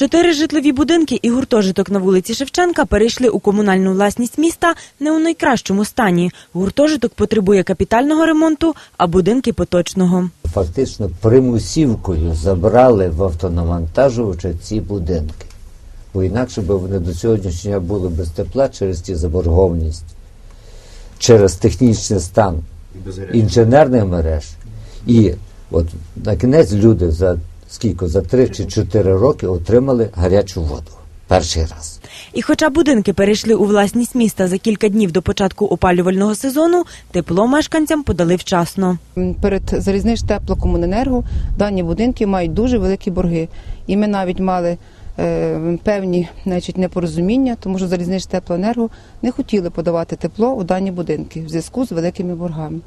Чотири житлові будинки і гуртожиток на вулиці Шевченка перейшли у комунальну власність міста не у найкращому стані. Гуртожиток потребує капітального ремонту, а будинки поточного. Фактично примусівкою забрали в автонавантажувача ці будинки. Бо інакше би вони до сьогоднішнього дня були без тепла через ті заборгованість, через технічний стан інженерних мереж. І от на кінець люди за скільки, за 3 чи 4 роки отримали гарячу воду. Перший раз. І хоча будинки перейшли у власність міста за кілька днів до початку опалювального сезону, тепло мешканцям подали вчасно. Перед залізнич теплокомуненерго дані будинки мають дуже великі борги. І ми навіть мали е, певні значить, непорозуміння, тому що залізнич теплоенерго не хотіли подавати тепло у дані будинки в зв'язку з великими боргами.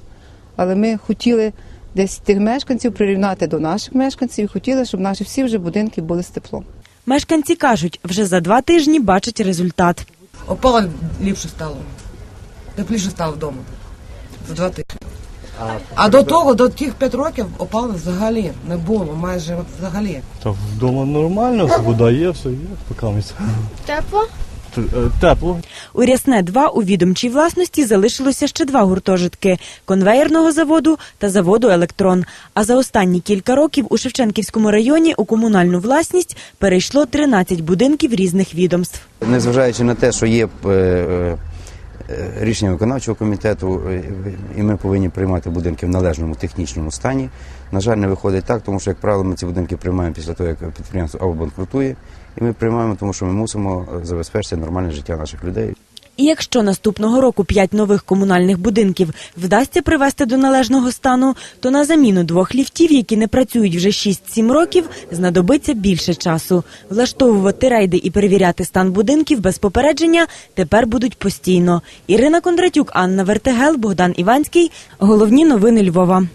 Але ми хотіли десь тих мешканців прирівняти до наших мешканців і хотіли, щоб наші всі вже будинки були з теплом. Мешканці кажуть, вже за два тижні бачать результат. Опало ліпше стало. Тепліше стало вдома. За два тижні. А до того, до тих п'ять років опалення взагалі не було, майже взагалі. Та вдома нормально, вода є, все є, поки ми. Тепло? Е, Тепло. У Рясне 2 у відомчій власності залишилося ще два гуртожитки – конвеєрного заводу та заводу «Електрон». А за останні кілька років у Шевченківському районі у комунальну власність перейшло 13 будинків різних відомств. Незважаючи на те, що є е, е, рішення виконавчого комітету, е, і ми повинні приймати будинки в належному технічному стані. На жаль, не виходить так, тому що, як правило, ми ці будинки приймаємо після того, як підприємство або банкрутує, і ми приймаємо, тому що ми мусимо забезпечити нормальне життя наших людей. І якщо наступного року п'ять нових комунальних будинків вдасться привести до належного стану, то на заміну двох ліфтів, які не працюють вже 6-7 років, знадобиться більше часу. Влаштовувати рейди і перевіряти стан будинків без попередження тепер будуть постійно. Ірина Кондратюк, Анна Вертегел, Богдан Іванський. Головні новини Львова.